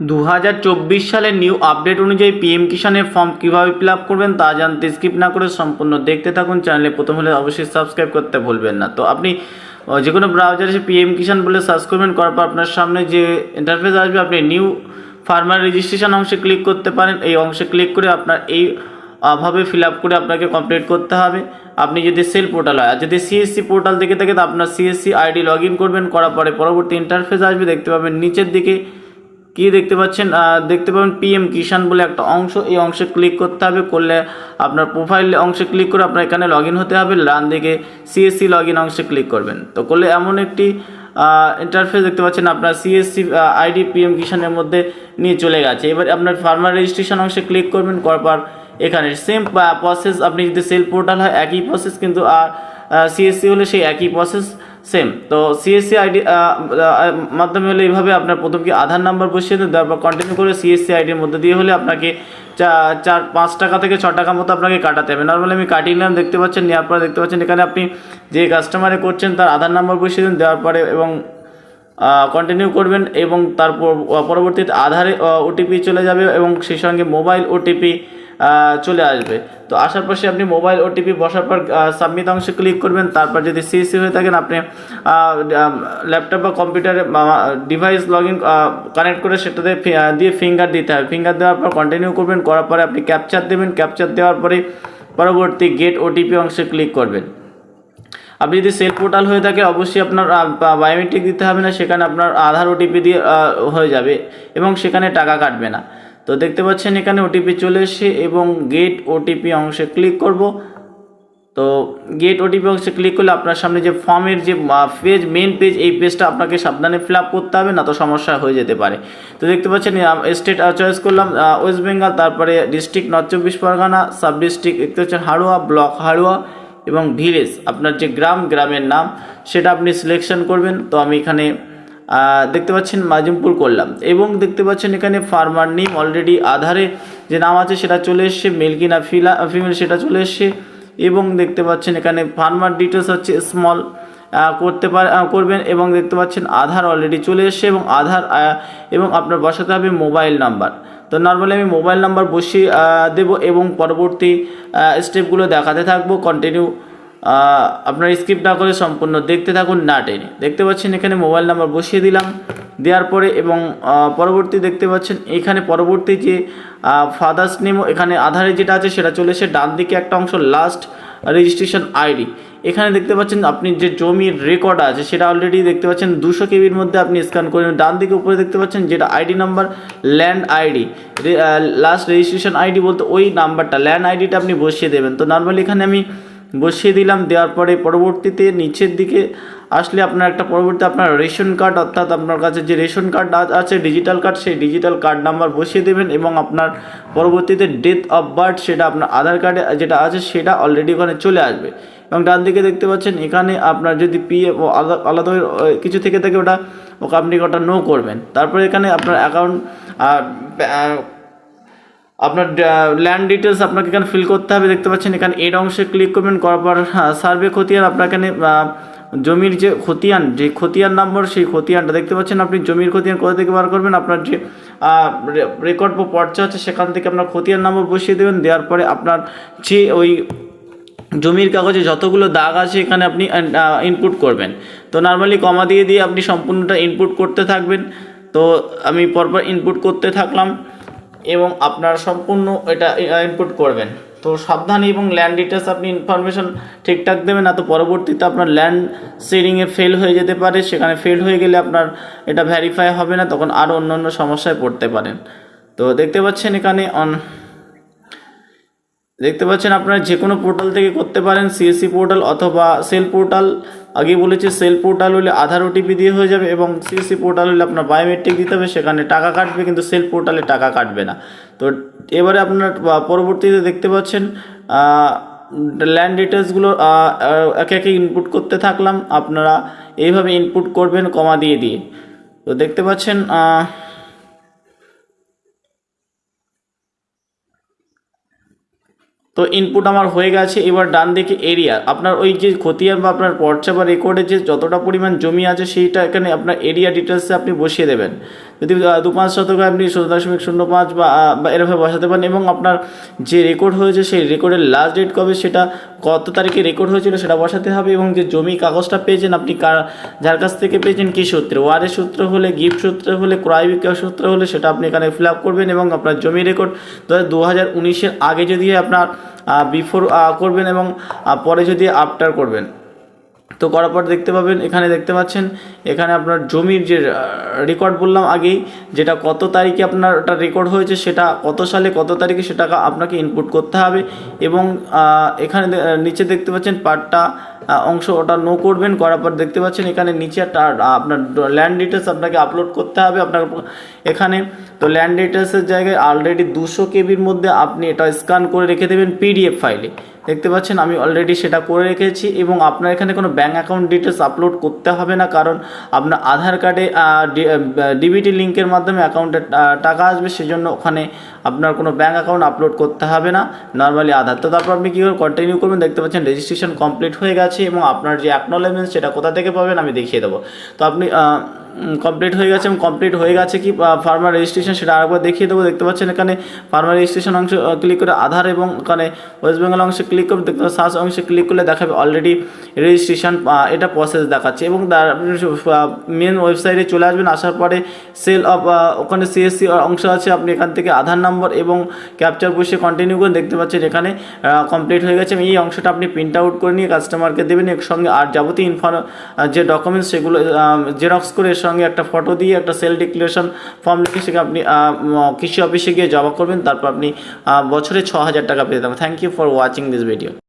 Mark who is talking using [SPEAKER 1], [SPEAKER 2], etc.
[SPEAKER 1] দু হাজার চব্বিশ সালের নিউ আপডেট অনুযায়ী পিএম কিষানের ফর্ম কীভাবে ফিল আপ করবেন তা জানতে স্কিপ না করে সম্পূর্ণ দেখতে থাকুন। চ্যানেলে প্রথম হলে অবশ্যই সাবস্ক্রাইব করতে ভুলবেন না। তো আপনি যে কোনো ব্রাউজারে এসে পিএম কিষান বলে সার্চ করবেন করার পর আপনার সামনে যে ইন্টারফেস আসবে আপনি নিউ ফার্মার রেজিস্ট্রেশন অংশে ক্লিক করতে পারেন। এই অংশে ক্লিক করে আপনার এই আহ, ভাবে ফিল আপ করে আপনাকে কমপ্লিট করতে হবে। আপনি যদি সেল পোর্টাল হয় আর যদি সিএসসি পোর্টাল থেকে থাকে তো আপনার সিএসসি আইডি লগ ইন করবেন করার পরে পরবর্তী ইন্টারফেস আসবে দেখতে পাবেন নিচের দিকে কি দেখতে পাচ্ছেন? দেখতে পাবেন পিএম কিষান বলে একটা অংশ। এই অংশে ক্লিক করতে হবে। করলে আপনার প্রোফাইল অংশে ক্লিক করে আপনার এখানে লগ হতে হবে। ডান দিকে সিএসসি লগ অংশে ক্লিক করবেন। তো করলে এমন একটি ইন্টারফেস দেখতে পাচ্ছেন আপনার সিএসসি আইডি পিএম কিষানের মধ্যে নিয়ে চলে গেছে। এবার আপনার ফার্মার রেজিস্ট্রেশন অংশে ক্লিক করবেন। করার এখানে সেম প্রসেস আপনি যদি সেল পোর্টাল হয়, একই প্রসেস কিন্তু আর সিএসসি হলে সেই একই প্রসেস সেম। তো সিএসসি আইডি মাধ্যমে হলে এইভাবে আপনার প্রথম কি আধার নাম্বার বসিয়ে দেন, তারপর কন্টিনিউ করে সিএসসি আইডির মধ্যে দিয়ে হলে আপনাকে চা- চার, পাঁচ টাকা থেকে ছ টাকা মতো আপনাকে কাটাতে হবে। নর্মালি আমি কাটিয়ে নিলাম দেখতে পাচ্ছেন, নেওয়ার পরে দেখতে পাচ্ছেন, এখানে আপনি যে কাস্টমারে করছেন, তার আধার নাম্বার বসিয়ে দেন, দেওয়ার পরে এবং কন্টিনিউ করবেন এবং তারপর পরবর্তীতে আধারে ওটিপি চলে যাবে এবং সেই সঙ্গে মোবাইল ওটিপি চলে আসবে। তো আসার সে আপনি মোবাইল ওটিপি বসার পর সাবমিট অংশে ক্লিক করবেন, তারপর যদি সিএসসি হয়ে থাকেন, আপনি ল্যাপটপ বা কম্পিউটারে ডিভাইস লগ ইন কানেক্ট করে সেটাতে দিয়ে ফিঙ্গার দিতে হবে ফিঙ্গার দেওয়ার পর কন্টিনিউ করবেন, করার পরে আপনি ক্যাপচার দেবেন। ক্যাপচার দেওয়ার পরে পরবর্তী গেট ওটিপি অংশে ক্লিক করবেন। আপনি যদি সেল পোর্টাল হয়ে থাকে, অবশ্যই আপনার বায়োমেট্রিক দিতে হবে না, সেখানে আপনার আধার ওটিপি দিয়ে হয়ে যাবে এবং সেখানে টাকা কাটবে না। তো দেখতে পাচ্ছেন এখানে ওটিপি চলে এসে এবং গেট ওটিপি অংশে ক্লিক করব। তো গেট ওটিপি অংশে ক্লিক করলে আপনার সামনে যে ফর্মের যে পেজ মেন পেজ এই পেজটা আপনাকে সাবধানে ফিল করতে হবে, না তো সমস্যা হয়ে যেতে পারে। তো দেখতে পাচ্ছেন স্টেট চয়েস করলাম ওয়েস্ট বেঙ্গল তারপরে ডিস্ট্রিক্ট নর্থ চব্বিশ পরগনা সাব ডিস্ট্রিক্ট দেখতে পাচ্ছেন হাড়ুয়া ব্লক হাড়ুয়া এবং ভিলেজ আপনার যে গ্রাম, গ্রামের নাম, সেটা আপনি সিলেকশন করবেন। তো আমি এখানে দেখতে পাচ্ছেন মাজুমপুর করলাম এবং দেখতে পাচ্ছেন এখানে ফার্মার নেম অলরেডি আধারে যে নাম আছে সেটা চলে এসছে মেল কিনা ফিলা ফিমেল সেটা চলে এসছে। এবং দেখতে পাচ্ছেন এখানে ফার্মার ডিটেলস হচ্ছে স্মল করতে পার করবেন এবং দেখতে পাচ্ছেন আধার অলরেডি চলে এসছে এবং আধার এবং আপনার বসাতে হবে মোবাইল নাম্বার তো নর্মালি আমি মোবাইল নাম্বার বসিয়ে দেবো এবং পরবর্তী স্টেপগুলো দেখাতে থাকব। কন্টিনিউ আপনার স্কিপ না করে সম্পূর্ণ দেখতে থাকুন, না টেনে। দেখতে পাচ্ছেন এখানে মোবাইল নাম্বার বসিয়ে দিলাম, দেওয়ার পরে এবং পরবর্তী দেখতে পাচ্ছেন এখানে পরবর্তী যে ফাদার্স নেম এখানে আধারে যেটা আছে সেটা চলে এসে ডান দিকে একটা অংশ লাস্ট রেজিস্ট্রেশন আইডি এখানে দেখতে পাচ্ছেন আপনি যে জমির রেকর্ড আছে, সেটা অলরেডি দেখতে পাচ্ছেন, দুশো কেবির মধ্যে আপনি স্ক্যান করে ডান দিকে উপরে দেখতে পাচ্ছেন যেটা ID number land ID last registration ID বলতে ওই নাম্বারটা ল্যান্ড আইডিটা আপনি বসিয়ে দেবেন। তো নর্মালি এখানে আমি বসিয়ে দিলাম, দেওয়ার পরে পরবর্তীতে নিচের দিকে আসলে আপনার একটা পরবর্তী আপনার রেশন কার্ড, অর্থাৎ আপনার কাছে যে রেশন কার্ড আছে ডিজিটাল কার্ড সেই ডিজিটাল কার্ড নাম্বার বসিয়ে দেবেন এবং আপনার পরবর্তীতে ডেট অফ বার্থ সেটা আপনার আধার কার্ডে যেটা আছে সেটা অলরেডি ওখানে চলে আসবে। এবং ডান দিকে দেখতে পাচ্ছেন, এখানে আপনার যদি পি এফ আলাদা কিছু থেকে থাকে ওটা, ওকে আপনি ওটা নো করবেন। তারপরে এখানে আপনার অ্যাকাউন্ট আপনার ল্যান্ড ডিটেলস আপনাকে এখানে ফিল করতে হবে, দেখতে পাচ্ছেন এখানে এর অংশে ক্লিক করবেন, করার পর সার্ভে খতিয়ান আপনার এখানে জমির যে খতিয়ান যে খতিয়ান নম্বর সেই খতিয়ানটা, দেখতে পাচ্ছেন আপনি জমির খতিয়ান কোথা থেকে বার করবেন, আপনার যে রেকর্ড বা পর্চা আছে, সেখান থেকে আপনার খতিয়ান নম্বর বসিয়ে দেবেন, দেওয়ার পরে আপনার যে ওই জমির কাগজে যতগুলো দাগ আছে, এখানে আপনি ইনপুট করবেন। তো নর্মালি কমা দিয়ে দিয়ে আপনি সম্পূর্ণটা ইনপুট করতে থাকবেন। তো আমি পরপর ইনপুট করতে থাকলাম। এবং আপনার সম্পূর্ণ এটা ইনপুট করবেন। তো সাবধানে এবং ল্যান্ড ডিটেলস আপনি ইনফরমেশন ঠিকঠাক দেবেন, না তো পরবর্তীতে আপনার ল্যান্ড শেয়ারিংয়ে ফেল হয়ে যেতে পারে। সেখানে ফেল হয়ে গেলে আপনার এটা ভ্যারিফাই হবে না, তখন আরও অন্য অন্য সমস্যায় পড়তে পারেন। তো দেখতে পাচ্ছেন এখানে অন দেখতে পাচ্ছেন আপনারা যে কোনো পোর্টাল থেকে করতে পারেন সিএসসি পোর্টাল অথবা সেল পোর্টাল আগে বলেছি সেল পোর্টাল হলে আধার ওটিপি দিয়ে হয়ে যাবে এবং সিএসসি পোর্টাল হলে আপনার বায়োমেট্রিক দিতে হবে, সেখানে টাকা কাটবে, কিন্তু সেল পোর্টালে টাকা কাটবে না। তো এবারে আপনার পরবর্তীতে দেখতে পাচ্ছেন ল্যান্ড ডিটেলসগুলো একে একে ইনপুট করতে থাকলাম, আপনারা এইভাবে ইনপুট করবেন কমা দিয়ে দিয়ে। তো দেখতে পাচ্ছেন তো ইনপুট আমার হয়ে গেছে, এবার ডান দিকে এরিয়া আপনার ওই যে খতিয়ান বা আপনার পর্চা বা রেকর্ডে যে যতটা পরিমাণ জমি আছে, সেইটা এখানে আপনার এরিয়া ডিটেলসে আপনি বসিয়ে দেবেন। যদি দু পাঁচ শতক আপনি শূন্য দশমিক শূন্য পাঁচ বা আহ, বা এরকম বসাতে পারেন এবং আপনার যে রেকর্ড হয়েছে সেই রেকর্ডের লাস্ট ডেট কবে সেটা কত তারিখে রেকর্ড হয়েছিল সেটা বসাতে হবে এবং যে জমি কাগজটা পেয়েছেন আপনি কার যার কাছ থেকে পেয়েছেন কী সূত্রে? ওয়ারের সূত্র হলে গিফট সূত্র হলে ক্রয় বিক্রয় সূত্র হলে সেটা আপনি এখানে ফিল আপ করবেন এবং আপনার জমি রেকর্ড দু হাজার উনিশের আগে যদি আপনার বিফোর করবেন এবং পরে যদি আফটার করবেন। তো করার পর দেখতে পাবেন, এখানে দেখতে পাচ্ছেন, এখানে আপনার জমির যে রেকর্ড বললাম আগেই, যেটা কত তারিখে আপনার ওটা রেকর্ড হয়েছে, সেটা কত সালে, কত তারিখে, সেটা আপনাকে ইনপুট করতে হবে এবং এখানে নিচে দেখতে পাচ্ছেন পার্টটা অংশ ওটা নো করবেন, করার পর দেখতে পাচ্ছেন এখানে নিচে একটা আপনার ল্যান্ড ডিটেলস আপনাকে আপলোড করতে হবে আপনার এখানে, তো ল্যান্ড ডিটেলসের জায়গায় অলরেডি দুশো কেবির মধ্যে আপনি এটা স্ক্যান করে রেখে দেবেন পিডিএফ ফাইলে দেখতে পাচ্ছেন, আমি অলরেডি সেটা করে রেখেছি এবং আপনার এখানে কোনো ব্যাঙ্ক অ্যাকাউন্ট ডিটেলস আপলোড করতে হবে না, কারণ আপনার আধার কার্ডে ডিবিটি লিঙ্কের মাধ্যমে অ্যাকাউন্টে টাকা আসবে, সেজন্য ওখানে আপনার কোনো ব্যাঙ্ক অ্যাকাউন্ট আপলোড করতে হবে না নর্মালি আধার। তো তারপর আপনি কী করে কন্টিনিউ করবেন, দেখতে পাচ্ছেন রেজিস্ট্রেশন কমপ্লিট হয়ে গেছে এবং আপনার যে অ্যাকনোলেজমেন্ট সেটা কোথা থেকে পাবেন, আমি দেখিয়ে দেবো। তো আপনি কমপ্লিট হয়ে গেছে এবং কমপ্লিট হয়ে গেছে কি ফার্মার রেজিস্ট্রেশন সেটা আরেকবার দেখিয়ে দেবো। দেখতে পাচ্ছেন এখানে ফার্মার রেজিস্ট্রেশন অংশ ক্লিক করে আধার এবং ওখানে ওয়েস্ট বেঙ্গল অংশে ক্লিক করে দেখতে সার্চ অংশে ক্লিক করলে দেখাবে অলরেডি রেজিস্ট্রেশন এটা প্রসেস দেখাচ্ছে এবং মেন ওয়েবসাইটে চলে আসবেন। আসার পরে সেল অফ ওখানে সিএসসি অংশ আছে। আপনি এখান থেকে আধার নম্বর এবং ক্যাপচার বসে কন্টিনিউ করে দেখতে পাচ্ছেন এখানে কমপ্লিট হয়ে গেছে। এই অংশটা আপনি প্রিন্ট আউট করে নিয়ে কাস্টমারকে দেবেন। এর সঙ্গে আর যাবতীয় ইনফর যে ডকুমেন্টস সেগুলো জেরক্স করে সঙ্গে একটা ফটো দিয়ে একটা সেল ডিক্লারেশন ফর্ম লিখে সেখানে আপনি কৃষি অফিসে গিয়ে জমা করবেন, তারপর আপনি বছরে ছ হাজার টাকা পেয়ে যাবেন। Thank you for watching this video